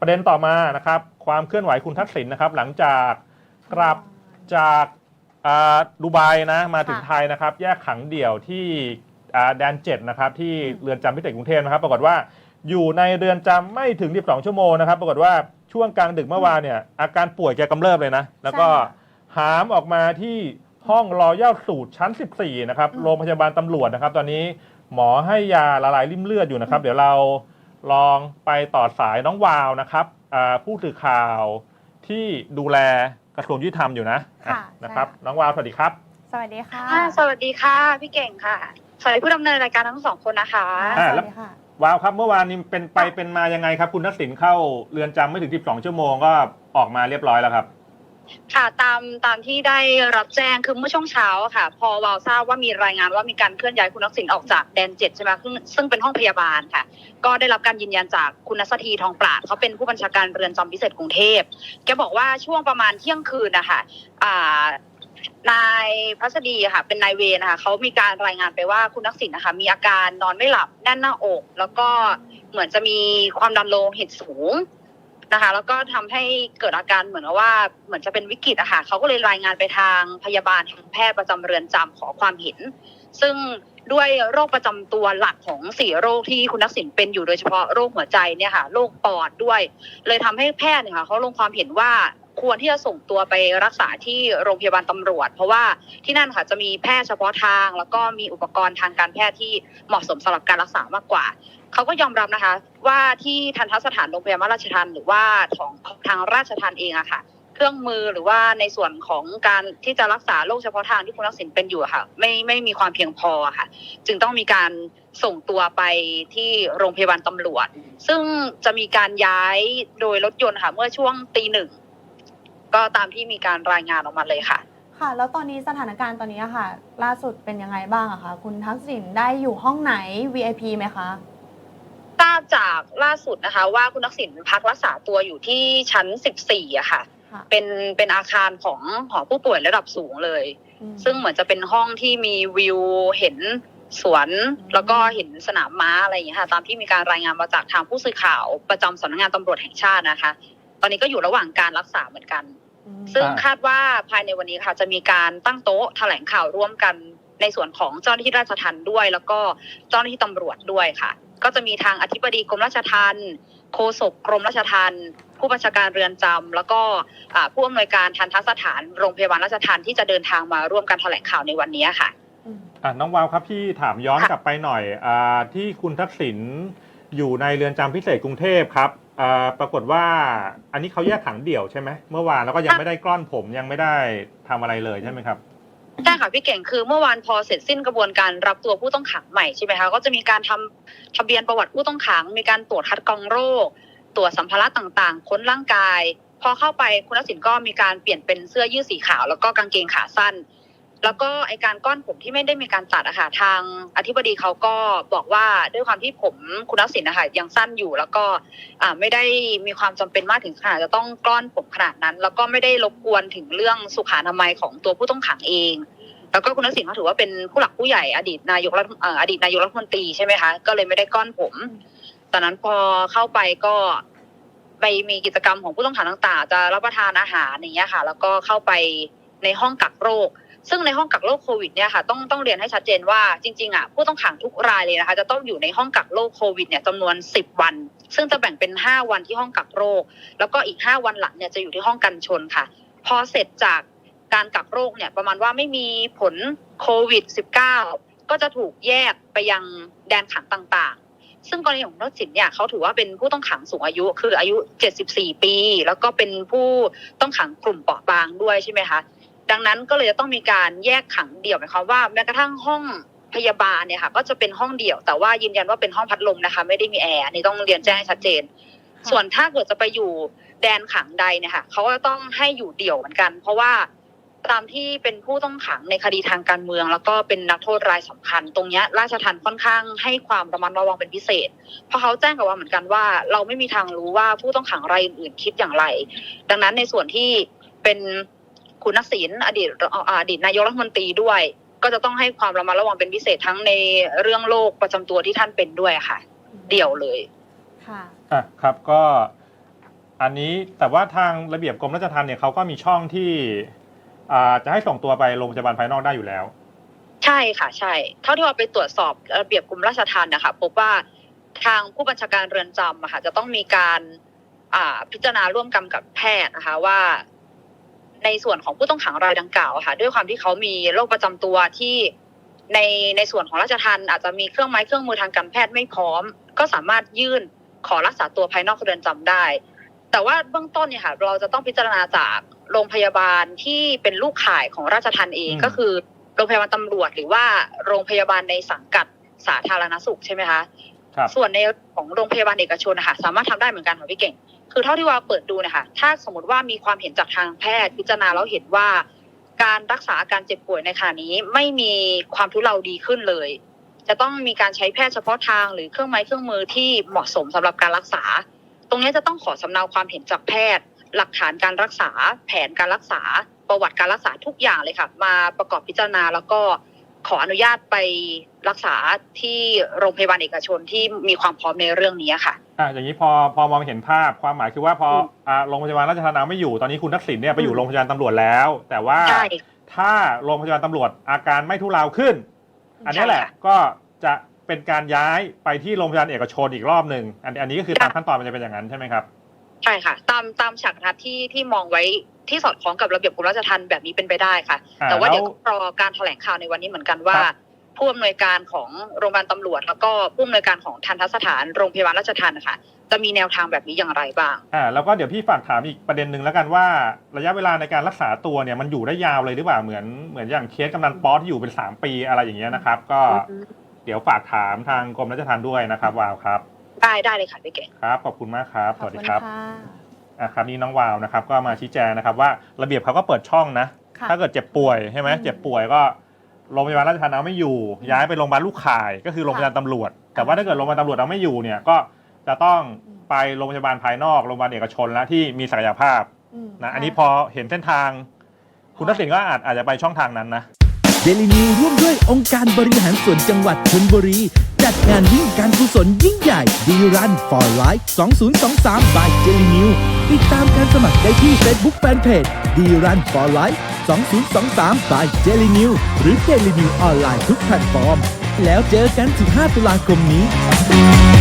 ประเด็นต่อมานะครับ ความเคลื่อนไหวคุณทักษิณนะครับ หลังจากกลับจากอ่าดูไบนะมาถึงค่ะไทยนะครับ แยกขังเดี่ยวที่อ่าแดนเจ็ดนะครับที่เรือนจำพิเศษกรุงเทพนะครับ ปรากฏว่าอยู่ในเรือนจำไม่ถึง 12 ชั่วโมงนะครับ ปรากฏว่าช่วงกลางดึกเมื่อวานเนี่ยอาการป่วยแกกำเริบเลยนะ แล้วก็ใช่ค่ะหามออกมาที่ห้องรอย่าสูตรชั้น 14 นะครับอืมโรงพยาบาลตำรวจนะครับ ตอนนี้หมอให้ยาละลายริ่มเลือดอยู่นะครับ เดี๋ยวเรา ลองไปต่อสายน้องวาวนะครับอ่าผู้สื่อข่าวที่ดูแลกระทรวงยุติธรรมอยู่นะค่ะนะครับใช่น้องวาวสวัสดีครับ สวัสดีค่ะค่ะ สวัสดีค่ะ พี่เก่งค่ะสวัสดีผู้ดำเนินรายการทั้งสองคนนะคะอ่าสแล้วัสดีค่ะวาวครับเมื่อวานนี้เป็นไปเป็นมายังไงครับ คุณทักษิณเข้าเรือนจำไม่ถึง 12 ชั่วโมงก็ออกมาเรียบร้อยแล้วครับ ค่ะตามตามที่ได้รับแจ้งคือเมื่อช่วงเช้าค่ะ พอวาวทราบว่ามีรายงานว่ามีการเคลื่อนย้ายคุณทักษิณออกจากแดนเจ็ดใช่ไหมซึ่งซึ่งเป็นห้องพยาบาลค่ะ ก็ได้รับการยืนยันจากคุณนัสธีทองปราดเขาเป็นผู้บัญชาการเรือนจำพิเศษกรุงเทพแกบอกว่าช่วงประมาณเที่ยงคืนนะคะอ่านายพัสดีค่ะ เป็นนายเวนะคะเขามีการรายงานไปว่าคุณทักษิณนะคะ มีอาการนอนไม่หลับแน่นหน้าอก แล้วก็เหมือนจะมีความดันโลหิตสูง นะคะ แล้วก็ทำให้เกิดอาการเหมือนว่าเหมือนจะเป็นวิกฤตอะค่ะเขาก็เลยรายงานไปทางพยาบาลทางแพทย์ประจำเรือนจำขอความเห็น ซึ่งด้วยโรคประจำตัวหลักของสี่โรคที่คุณนักสินเป็นอยู่โดยเฉพาะโรคหัวใจเนี่ยค่ะโรคปอดด้วย เลยทำให้แพทย์เนี่ยค่ะเขาลงความเห็นว่า ควรที่จะส่งตัวไปรักษาที่โรงพยาบาลตำรวจ เพราะว่าที่นั่นค่ะจะมีแพทย์เฉพาะทาง แล้วก็มีอุปกรณ์ทางการแพทย์ที่เหมาะสมสำหรับการรักษามากกว่าเขาก็ยอมรับนะคะ ว่าที่ทันทสถานโรงพยาบาลราชทันหรือว่าของทางราชทันเองอะค่ะเครื่องมือหรือว่าในส่วนของการที่จะรักษาโรคเฉพาะทางที่คุณทักษิณเป็นอยู่ค่ะ ไม่ไม่มีความเพียงพอค่ะ จึงต้องมีการส่งตัวไปที่โรงพยาบาลตำรวจ ซึ่งจะมีการย้ายโดยรถยนต์ค่ะ เมื่อช่วงตีหนึ่ง ก็ตามที่มีการรายงานออกมาเลยค่ะ ค่ะ แล้วตอนนี้สถานการณ์ตอนนี้อะค่ะ ล่าสุดเป็นยังไงบ้างอะคะคุณทักษิณได้อยู่ห้องไหน VIP ไหมคะทราบจากล่าสุดนะคะ ว่าคุณทักษิณพักรักษาตัวอยู่ที่ชั้น 14อะค่ะ ค่ะเป็นเป็นอาคารของหอผู้ป่วยระดับสูงเลย อืม ซึ่งเหมือนจะเป็นห้องที่มีวิวเห็นสวน อืม แล้วก็เห็นสนามม้าอะไรอย่างเงี้ยค่ะ ตามที่มีการรายงานมาจากทางผู้สื่อข่าวประจำสำนักงานตำรวจแห่งชาตินะคะ ตอนนี้ก็อยู่ระหว่างการรักษาเหมือนกันอืม ซึ่งอ่าคาดว่าภายในวันนี้ค่ะจะมีการตั้งโต๊ะแถลงข่าวร่วมกันในส่วนของเจ้าหน้าที่ราชทัณฑ์ด้วย แล้วก็เจ้าหน้าที่ตำรวจด้วยค่ะ ก็จะมีทางอธิบดีกรมราชทัณฑ์โฆษกกรมราชทัณฑ์ผู้บัญชาการเรือนจำแล้วก็อ่าผู้อำนวยการทันทสถานโรงพยาบาลราชทัณฑ์ที่จะเดินทางมาร่วมกันแถลงข่าวในวันนี้ค่ะอืมอะน้องวาวครับพี่ถามย้อนค่ะกลับไปหน่อยอาที่คุณทักษิณอยู่ในเรือนจำพิเศษกรุงเทพครับ อ่าปรากฏว่าอันนี้เขาแยกขังเดี่ยวใช่ไหมเมื่อวานแล้วก็ยังไม่ได้กล้อนผมยังไม่ได้ทำอะไรเลยใช่ไหมครับ ใช่ค่ะพี่เก่งคือเมื่อวานพอเสร็จสิ้นกระบวนการรับตัวผู้ต้องขังใหม่ใช่ไหมคะก็จะมีการทำทะเบียนประวัติผู้ต้องขัง มีการตรวจคัดกรองโรค ตรวจสัมภาระต่างๆ ค้นร่างกาย พอเข้าไปคุณทักษิณก็มีการเปลี่ยนเป็นเสื้อยืดสีขาว แล้วก็กางเกงขาสั้น แล้วก็ไอการก้อนผมที่ไม่ได้มีการตัดอะค่ะทางอธิบดีเขาก็บอกว่าด้วยความที่ผมคุณทักษิณนะคะยังสั้นอยู่ แล้วก็อ่าไม่ได้มีความจำเป็นมากถึงขนาดจะต้องกล้อนผมขนาดนั้น แล้วก็ไม่ได้รบกวนถึงเรื่องสุขอนามัยของตัวผู้ต้องขังเอง แล้วก็คุณทักษิณเขาถือว่าเป็นผู้หลักผู้ใหญ่อดีตนายกรัฐเอ่ออดีตนายกรัฐมนตรีใช่ไหมคะก็เลยไม่ได้ก้อนผมตอนนั้นพอเข้าไปก็ไปมีกิจกรรมของผู้ต้องขังต่าง ๆ จะรับประทานอาหารอย่างเงี้ยค่ะ แล้วก็เข้าไปในห้องกักโรค ซึ่งในห้องกักโรคโควิดเนี่ยค่ะต้องต้องเรียนให้ชัดเจนว่าจริงๆอะผู้ต้องขังทุกรายเลยนะคะจะต้องอยู่ในห้องกักโรคโควิดเนี่ยจำนวน 10 วัน ซึ่งจะแบ่งเป็น 5 วันที่ห้องกักโรค แล้วก็อีก 5 วันหลังเนี่ยจะอยู่ที่ห้องกันชนค่ะ พอเสร็จจากการกักโรคเนี่ยประมาณว่าไม่มีผลโควิด -19 ก็จะถูกแยกไปยังแดนขังต่างๆ ซึ่งกรณีของนกสินเนี่ยเขาถือว่าเป็นผู้ต้องขังสูงอายุ คืออายุ 74 ปี แล้วก็เป็นผู้ต้องขังกลุ่มเปราะบางด้วยใช่ไหมคะ ดังนั้นก็เลยจะต้องมีการแยกขังเดี่ยวหมายความว่าแม้กระทั่งห้องพยาบาลเนี่ยค่ะ ก็จะเป็นห้องเดี่ยว แต่ว่ายืนยันว่าเป็นห้องพัดลมนะคะ ไม่ได้มีแอร์อันนี้ต้องเรียนแจ้งให้ชัดเจนค่ะส่วนถ้าเกิดจะไปอยู่แดนขังใดเนี่ยค่ะเขาก็ต้องให้อยู่เดี่ยวเหมือนกัน เพราะว่าตามที่เป็นผู้ต้องขังในคดีทางการเมือง แล้วก็เป็นนักโทษรายสำคัญ ตรงเนี้ยราชทัณฑ์ค่อนข้างให้ความระมัดระวังเป็นพิเศษ เพราะเขาแจ้งกับว่าเหมือนกันว่า เราไม่มีทางรู้ว่าผู้ต้องขังรายอื่นๆคิดอย่างไร ดังนั้นในส่วนที่เป็น คุณนักษิณอดีตเอ่ออดีตนายกรัฐมนตรีด้วย ก็จะต้องให้ความระมัดระวังเป็นพิเศษทั้งในเรื่องโรคประจำตัวที่ท่านเป็นด้วยค่ะ เดี่ยวเลยค่ะอะครับก็อันนี้แต่ว่าทางระเบียบกรมราชทัณฑ์เนี่ยเขาก็มีช่องที่อ่าจะให้ส่งตัวไปโรงพยาบาลภายนอกได้อยู่แล้ว ใช่ค่ะ ใช่ เท่าที่เราไปตรวจสอบระเบียบกรมราชทัณฑ์นะคะพบว่าทางผู้บัญชาการเรือนจำอะค่ะจะต้องมีการอ่าพิจารณาร่วมกันกับแพทย์นะคะว่า ในส่วนของผู้ต้องขังรายดังกล่าวอะค่ะ ด้วยความที่เขามีโรคประจำตัวที่ในในส่วนของราชทัณฑ์อาจจะมีเครื่องไม้เครื่องมือทางการแพทย์ไม่พร้อม ก็สามารถยื่นขอรักษาตัวภายนอกเรือนจำได้ แต่ว่าเบื้องต้นเนี่ยค่ะ เราจะต้องพิจารณาจากโรงพยาบาลที่เป็นลูกข่ายของราชทัณฑ์เองอืมก็คือโรงพยาบาลตำรวจหรือว่าโรงพยาบาลในสังกัดสาธารณสุขใช่ไหมคะครับส่วนในของโรงพยาบาลเอกชนนะคะสามารถทำได้เหมือนกันค่ะพี่เก่ง คือเท่าที่ว่าเปิดดูนะคะถ้าสมมติว่ามีความเห็นจากทางแพทย์พิจารณาแล้วเห็นว่า การรักษาอาการเจ็บป่วยในขณะนี้ไม่มีความทุเลาดีขึ้นเลย จะต้องมีการใช้แพทย์เฉพาะทางหรือเครื่องไม้เครื่องมือที่เหมาะสมสำหรับการรักษา ตรงนี้จะต้องขอสำเนาความเห็นจากแพทย์ หลักฐานการรักษา แผนการรักษา ประวัติการรักษาทุกอย่างเลยค่ะ มาประกอบพิจารณาแล้วก็ขออนุญาตไปรักษาที่โรงพยาบาลเอกชนที่มีความพร้อมในเรื่องนี้ค่ะ อะอย่างนี้พอพอมองเห็นภาพความหมายคือว่าพออืมอ่าโรงพยาบาลราชทัณฑ์เอาไม่อยู่ตอนนี้คุณทักษิณเนี่ยไปออืยู่มโรงพยาบาลตำรวจแล้ว แต่ว่าใช่ ถ้าโรงพยาบาลตำรวจอาการไม่ทุเลาขึ้น อันนี้แหละใช่ค่ะก็จะเป็นการย้ายไปที่โรงพยาบาลเอกชนอีกรอบหนึ่งอันอันนี้ก็คือตามขั้นตอนมันจะเป็นอย่างนั้นใช่ไหมครับ ใช่ค่ะ ตามตามฉากทัศน์ที่ที่มองไว้ที่สอดคล้องกับระเบียบกรมราชทัณฑ์แบบนี้เป็นไปได้ค่ะ อ่าแต่ว่าแล้วเดี๋ยวต้องรอการแถลงข่าวในวันนี้เหมือนกันว่า ครับ ผู้อำนวยการของโรงพยาบาลตำรวจ แล้วก็ผู้อำนวยการของทันทสถานโรงพยาบาลราชทัณฑ์นะคะจะมีแนวทางแบบนี้อย่างไรบ้างอ่าแล้วก็เดี๋ยวพี่ฝากถามอีกประเด็นหนึ่งแล้วกันว่า ระยะเวลาในการรักษาตัวเนี่ยมันอยู่ได้ยาวเลยหรือเปล่าเหมือนเหมือนอย่างเคสกำนันป๊อที่อยู่เป็น3ปีอะไรอย่างเงี้ยนะครับ ก็เดี๋ยวฝากถามทางกรมราชทัณฑ์ด้วยนะครับวาวครับ ได้ได้เลยค่ะพี่เก่งครับขอบคุณมากครับสขอบวัสดีคุณครับค่ะอะครับนี่น้องวาวนะครับ ก็มาชี้แจงนะครับว่าระเบียบเขาก็เปิดช่องนะค่ะถ้าเกิดเจ็บป่วยใช่ไหมอืมเจ็บป่วยก็ โรงพยาบาลราชทัณฑ์เอาไม่อยู่ ย้ายไปโรงพยาบาลลูกข่าย ก็คือโรงพยาบาลตำรวจ แต่ว่าถ้าเกิดโรงพยาบาลตำรวจเอาไม่อยู่เนี่ยก็จะต้องอืมไปโรงพยาบาลภายนอกโรงพยาบาลเอกชนแล้วที่มีศักยภาพอืมนะอันนี้พอเห็นเส้นทาง คุณทักษิณก็อาจอาจจะไปช่องทางนั้นนะเดลินิวร่วมด้วยองค์การบริหารส่วนจังหวัดชลบุรีจัดงานวิ่งการกุศลยิ่งใหญ่ดีรัน for life 2023 by เจลินิวติดตามการสมัครได้ที่ Facebook Fanpage ดีรัน for life 2023 by เจลีนิวหรือเจลีนิวออนไลน์ทุกแพลตฟอร์ม แล้วเจอกัน 15 ตุลาคมนี้